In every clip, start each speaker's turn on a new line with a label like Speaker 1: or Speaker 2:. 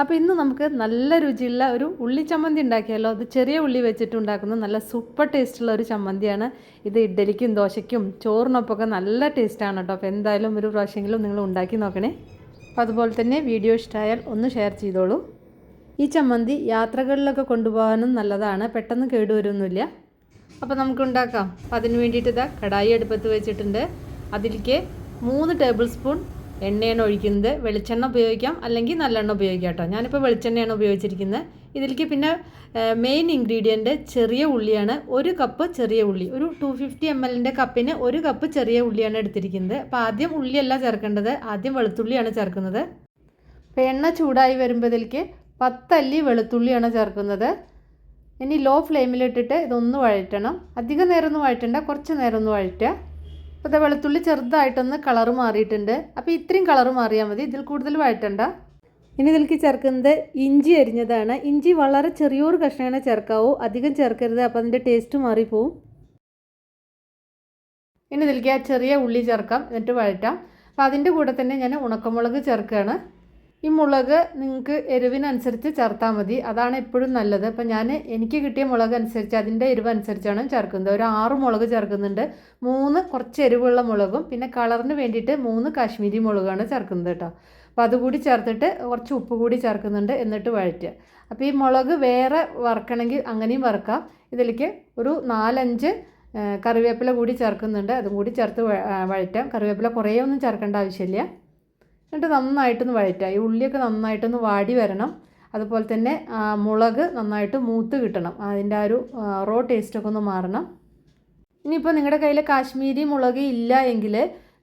Speaker 1: അപ്പോൾ ഇന്ന് നമുക്ക് നല്ല രുചിയുള്ള ഒരു ഉള്ളി ചമ്മന്തി ഉണ്ടാക്കിയാലോ? അത് ചെറിയ ഉള്ളി വെച്ചിട്ട് ഉണ്ടാക്കുന്ന നല്ല സൂപ്പർ ടേസ്റ്റുള്ള ഒരു ചമ്മന്തിയാണ്. ഇത് ഇഡ്ഡലിക്കും ദോശയ്ക്കും ചോറിനൊപ്പമൊക്കെ നല്ല ടേസ്റ്റാണ് കേട്ടോ. അപ്പോൾ എന്തായാലും ഒരു പ്രാവശ്യമെങ്കിലും നിങ്ങൾ ഉണ്ടാക്കി നോക്കണേ. അപ്പോൾ അതുപോലെ തന്നെ വീഡിയോ ഇഷ്ടമായാൽ ഒന്ന് ഷെയർ ചെയ്തോളൂ. ഈ ചമ്മന്തി യാത്രകളിലൊക്കെ കൊണ്ടുപോകാനും നല്ലതാണ്. പെട്ടെന്ന് കേടുവരുമൊന്നുമില്ല അപ്പോൾ നമുക്ക് ഉണ്ടാക്കാം. അപ്പോൾ അതിന് വേണ്ടിയിട്ട് ഇതാ കടായി അടുപ്പത്ത് വെച്ചിട്ടുണ്ട്. അതിലേക്ക് മൂന്ന് ടേബിൾ സ്പൂൺ എണ്ണയാണ് ഒഴിക്കുന്നത്. വെളിച്ചെണ്ണ ഉപയോഗിക്കാം. അല്ലെങ്കിൽ നല്ലെണ്ണ ഉപയോഗിക്കാം കേട്ടോ. ഞാനിപ്പോൾ വെളിച്ചെണ്ണയാണ് ഉപയോഗിച്ചിരിക്കുന്നത്. ഇതിലേക്ക് പിന്നെ മെയിൻ ഇൻഗ്രീഡിയന്റ് ചെറിയ ഉള്ളിയാണ് ഒരു കപ്പ് ചെറിയ ഉള്ളി. ഒരു ടു ഫിഫ്റ്റി എം എല്ലിന്റെ കപ്പിന് ഒരു കപ്പ് ചെറിയ ഉള്ളിയാണ് എടുത്തിരിക്കുന്നത്. അപ്പോൾ ആദ്യം ഉള്ളിയല്ല ചേർക്കേണ്ടത്. ആദ്യം വെളുത്തുള്ളിയാണ് ചേർക്കുന്നത്. അപ്പോൾ എണ്ണ ചൂടായി വരുമ്പോഴത്തേക്ക് പത്തല്ലി വെളുത്തുള്ളിയാണ് ചേർക്കുന്നത്. ഇനി ലോ ഫ്ലെയിമിലിട്ടിട്ട് ഇതൊന്ന് വഴറ്റണം. അധികം നേരം വഴറ്റണ്ട. കുറച്ച് നേരം ഒന്ന് വഴറ്റുക. അപ്പോൾ ഇത് വെളുത്തുള്ളി ചെറുതായിട്ടൊന്ന് കളർ മാറിയിട്ടുണ്ട്. അപ്പോൾ ഇത്രയും കളർ മാറിയാൽ മതി. ഇതിൽ കൂടുതൽ വഴറ്റണ്ട. ഇനി ഇതിലേക്ക് ചേർക്കുന്നത് ഇഞ്ചി അരിഞ്ഞതാണ്. ഇഞ്ചി വളരെ ചെറിയൊരു കഷ്ണമാണ് ചേർക്കാവൂ. അധികം ചേർക്കരുത്. അപ്പോൾ അതിന്റെ ടേസ്റ്റ് മാറിപ്പോവും. ഇനി ഇതിലേക്ക് ആ ചെറിയ ഉള്ളി ചേർക്കാം. എന്നിട്ട് വഴറ്റാം. അപ്പോൾ അതിന്റെ കൂടെ തന്നെ ഞാൻ ഉണക്കമുളക് ചേർക്കുകയാണ്. ഈ മുളക് നിങ്ങൾക്ക് എരിവിനനുസരിച്ച് ചേർത്താൽ മതി. അതാണ് എപ്പോഴും നല്ലത്. അപ്പം ഞാൻ എനിക്ക് കിട്ടിയ മുളക് അനുസരിച്ച് അതിന്റെ എരിവ് അനുസരിച്ചാണ് ചേർക്കുന്നത്. ഒരു ആറ് മുളക് ചേർക്കുന്നുണ്ട്. മൂന്ന് കുറച്ച് എരിവുള്ള മുളകും പിന്നെ കളറിന് വേണ്ടിയിട്ട് മൂന്ന് കാശ്മീരി മുളകാണ് ചേർക്കുന്നത് കേട്ടോ. അപ്പോൾ അതുകൂടി ചേർത്തിട്ട് കുറച്ച് ഉപ്പ് കൂടി ചേർക്കുന്നുണ്ട് എന്നിട്ട് വഴറ്റുക. അപ്പോൾ ഈ മുളക് വേറെ വറക്കണമെങ്കിൽ അങ്ങനെയും വറക്കാം. ഇതിലേക്ക് ഒരു നാലഞ്ച് കറിവേപ്പില കൂടി ചേർക്കുന്നുണ്ട്. അതും കൂടി ചേർത്ത് വഴറ്റാം. കറിവേപ്പില കുറേ ഒന്നും ചേർക്കേണ്ട ആവശ്യമില്ല. എന്നിട്ട് നന്നായിട്ടൊന്ന് വഴറ്റുക ഈ ഉള്ളിയൊക്കെ നന്നായിട്ടൊന്ന് വാടി വരണം. അതുപോലെ തന്നെ മുളക് നന്നായിട്ട് മൂത്ത് കിട്ടണം. അതിന്റെ ആ ഒരു റോ ടേസ്റ്റൊക്കെ ഒന്ന് മാറണം. ഇനിയിപ്പോൾ നിങ്ങളുടെ കയ്യിൽ കാശ്മീരി മുളക് ഇല്ല എങ്കിൽ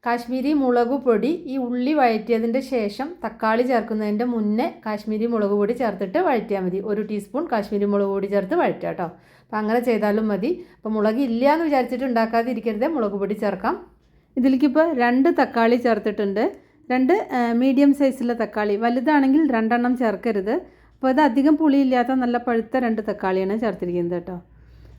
Speaker 1: കാശ്മീരി മുളക് പൊടി ഈ ഉള്ളി വഴറ്റിയതിന്റെ ശേഷം തക്കാളി ചേർക്കുന്നതിന്റെ മുന്നേ കാശ്മീരി മുളക് പൊടി ചേർത്തിട്ട് വഴറ്റിയാൽ മതി. ഒരു ടീസ്പൂൺ കാശ്മീരി മുളക് പൊടി ചേർത്ത് വഴറ്റുക കേട്ടോ. അപ്പോൾ അങ്ങനെ ചെയ്താലും മതി. അപ്പോൾ മുളക് ഇല്ല എന്ന് വിചാരിച്ചിട്ട് ഉണ്ടാക്കാതിരിക്കരുത്. മുളക് പൊടി ചേർക്കാം. ഇതിലേക്കിപ്പോൾ രണ്ട് തക്കാളി ചേർത്തിട്ടുണ്ട്. രണ്ട് മീഡിയം സൈസിലെ തക്കാളി. വലുതാണെങ്കിൽ രണ്ടെണ്ണം ചേർക്കരുത്. അപ്പോൾ ഇത് അധികം പുളിയില്ലാത്ത നല്ല പഴുത്ത രണ്ട് തക്കാളിയാണ് ചേർത്തിരിക്കുന്നത് കേട്ടോ.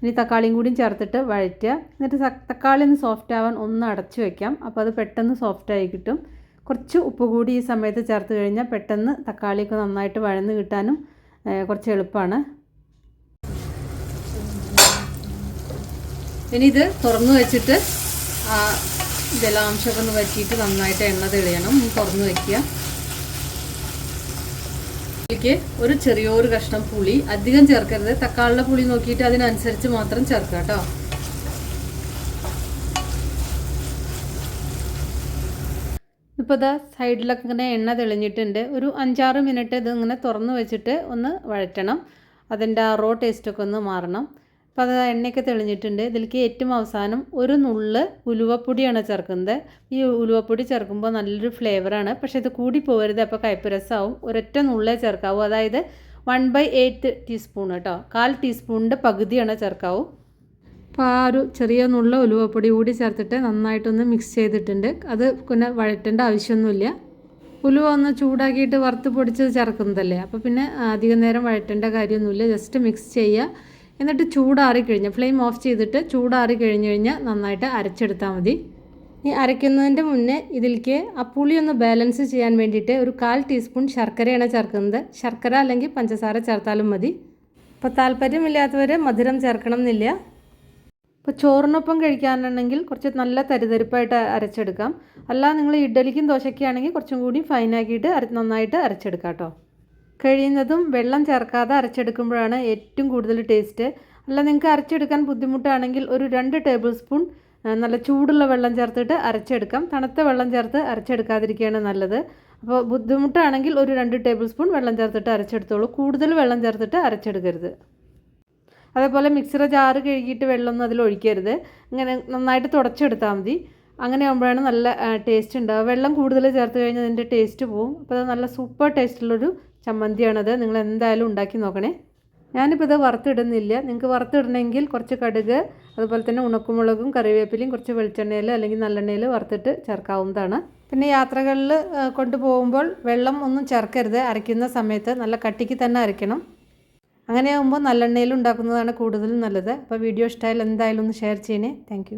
Speaker 1: ഇനി തക്കാളിയും കൂടിയും ചേർത്തിട്ട് വഴറ്റുക. എന്നിട്ട് തക്കാളി ഒന്ന് സോഫ്റ്റ് ആവാൻ ഒന്ന് അടച്ചു വയ്ക്കാം അപ്പോൾ അത് പെട്ടെന്ന് സോഫ്റ്റായി കിട്ടും. കുറച്ച് ഉപ്പ് കൂടി ഈ സമയത്ത് ചേർത്ത് കഴിഞ്ഞാൽ പെട്ടെന്ന് തക്കാളിയൊക്കെ നന്നായിട്ട് വഴന്ന് കിട്ടാനും കുറച്ച് എളുപ്പമാണ്. ഇനി ഇത് തുറന്നു വെച്ചിട്ട് ജലാംശമൊക്കെ ഒന്ന് വറ്റിയിട്ട് നന്നായിട്ട് എണ്ണ തെളിയണം. തുറന്ന് വയ്ക്കുക ഇതിലേക്ക് ഒരു ചെറിയൊരു കഷ്ണം പുളി. അധികം ചേർക്കരുത്. തക്കാളിയുടെ പുളി നോക്കിയിട്ട് അതിനനുസരിച്ച് മാത്രം ചേർക്കുക കേട്ടോ. ഇപ്പോൾ ഇതാ സൈഡിലൊക്കെ ഇങ്ങനെ എണ്ണ തെളിഞ്ഞിട്ടുണ്ട്. ഒരു അഞ്ചാറ് മിനിറ്റ് ഇത് ഇങ്ങനെ തുറന്ന് വെച്ചിട്ട് ഒന്ന് വഴറ്റണം. അതിന്റെ ആ റോ ടേസ്റ്റൊക്കെ ഒന്ന് മാറണം. അപ്പോൾ അത് എണ്ണയൊക്കെ തെളിഞ്ഞിട്ടുണ്ട്. ഇതിലേക്ക് ഏറ്റവും അവസാനം ഒരു നുള്ള് ഉലുവപ്പൊടിയാണ് ചേർക്കുന്നത്. ഈ ഉലുവപ്പൊടി ചേർക്കുമ്പോൾ നല്ലൊരു ഫ്ലേവറാണ്. പക്ഷേ ഇത് കൂടി പോകരുത് അപ്പോൾ കയ്പ്പ് രസമാവും. ഒരൊറ്റ നുള്ളേ ചേർക്കാവൂ. അതായത് വൺ ബൈ എയ്റ്റ് ടീസ്പൂൺ കേട്ടോ കാൽ ടീസ്പൂണിന്റെ പകുതിയാണ് ചേർക്കാവൂ. അപ്പോൾ ആ ഒരു ചെറിയ നുള്ള ഉലുവപ്പൊടി കൂടി ചേർത്തിട്ട് നന്നായിട്ടൊന്ന് മിക്സ് ചെയ്തിട്ടുണ്ട്. അത് പിന്നെ വഴറ്റേണ്ട ആവശ്യമൊന്നുമില്ല. ഉലുവ ഒന്ന് ചൂടാക്കിയിട്ട് വറുത്ത് പൊടിച്ച് ചേർക്കുന്നതല്ലേ? അപ്പോൾ പിന്നെ അധികം നേരം വഴറ്റേണ്ട കാര്യമൊന്നുമില്ല. ജസ്റ്റ് മിക്സ് ചെയ്യുക. എന്നിട്ട് ചൂടാറി കഴിഞ്ഞ് ഫ്ലെയിം ഓഫ് ചെയ്തിട്ട് ചൂടാറി കഴിഞ്ഞ് കഴിഞ്ഞാൽ നന്നായിട്ട് അരച്ചെടുത്താൽ മതി. ഈ അരയ്ക്കുന്നതിന്റെ മുന്നേ ഇതിലേക്ക് ആ പുളി ഒന്ന് ബാലൻസ് ചെയ്യാൻ വേണ്ടിയിട്ട് ഒരു കാൽ ടീസ്പൂൺ ശർക്കരയാണ് ചേർക്കുന്നത്. ശർക്കര അല്ലെങ്കിൽ പഞ്ചസാര ചേർത്താലും മതി. അപ്പോൾ താല്പര്യമില്ലാത്തവർ മധുരം ചേർക്കണം എന്നില്ല. ഇപ്പോൾ ചോറിനൊപ്പം കഴിക്കാനുണ്ടെങ്കിൽ കുറച്ച് നല്ല തരിതരിപ്പായിട്ട് അരച്ചെടുക്കാം. അല്ല നിങ്ങൾ ഇഡ്ഡലിക്കും ദോശയ്ക്കാണെങ്കിൽ കുറച്ചും കൂടി ഫൈനാക്കിയിട്ട് അര നന്നായിട്ട് അരച്ചെടുക്കാം കേട്ടോ. കഴിയുന്നതും വെള്ളം ചേർക്കാതെ അരച്ചെടുക്കുമ്പോഴാണ് ഏറ്റവും കൂടുതൽ ടേസ്റ്റ്. അല്ല നിങ്ങൾക്ക് അരച്ചെടുക്കാൻ ബുദ്ധിമുട്ടാണെങ്കിൽ ഒരു രണ്ട് ടേബിൾ സ്പൂൺ നല്ല ചൂടുള്ള വെള്ളം ചേർത്തിട്ട് അരച്ചെടുക്കാം. തണുത്ത വെള്ളം ചേർത്ത് അരച്ചെടുക്കാതിരിക്കുകയാണ് നല്ലത്. അപ്പോൾ ബുദ്ധിമുട്ടാണെങ്കിൽ ഒരു രണ്ട് ടേബിൾ സ്പൂൺ വെള്ളം ചേർത്തിട്ട് അരച്ചെടുത്തോളൂ. കൂടുതൽ വെള്ളം ചേർത്തിട്ട് അരച്ചെടുക്കരുത്. അതേപോലെ മിക്സറ ജാറ് കഴുകിയിട്ട് വെള്ളമൊന്നും അതിൽ ഒഴിക്കരുത്. ഇങ്ങനെ നന്നായിട്ട് തുടച്ചെടുത്താൽ മതി. അങ്ങനെ ആകുമ്പോഴാണ് നല്ല ടേസ്റ്റ് ഉണ്ടാവുക. വെള്ളം കൂടുതൽ ചേർത്ത് കഴിഞ്ഞാൽ അതിന്റെ ടേസ്റ്റ് പോവും. അപ്പോൾ അത് നല്ല സൂപ്പർ ടേസ്റ്റുള്ളൊരു ചമ്മന്തിയാണത്. നിങ്ങൾ എന്തായാലും ഉണ്ടാക്കി നോക്കണേ. ഞാനിപ്പോൾ ഇത് വറുത്തിടുന്നില്ല. നിങ്ങൾക്ക് വറുത്തിടണമെങ്കിൽ കുറച്ച് കടുക് അതുപോലെ തന്നെ ഉണക്കുമുളകും കറിവേപ്പിലയും കുറച്ച് വെളിച്ചെണ്ണയിൽ അല്ലെങ്കിൽ നല്ലെണ്ണയിൽ വറുത്തിട്ട് ചേർക്കാവുന്നതാണ്. പിന്നെ യാത്രകളിൽ കൊണ്ടുപോകുമ്പോൾ വെള്ളം ഒന്നും ചേർക്കരുത്. അരയ്ക്കുന്ന സമയത്ത് നല്ല കട്ടിക്ക് തന്നെ അരയ്ക്കണം. അങ്ങനെയാകുമ്പോൾ നല്ലെണ്ണയിൽ ഉണ്ടാക്കുന്നതാണ് കൂടുതലും നല്ലത്. അപ്പോൾ വീഡിയോ ഇഷ്ടമായാലും എന്തായാലും ഒന്ന് ഷെയർ ചെയ്യണേ. താങ്ക്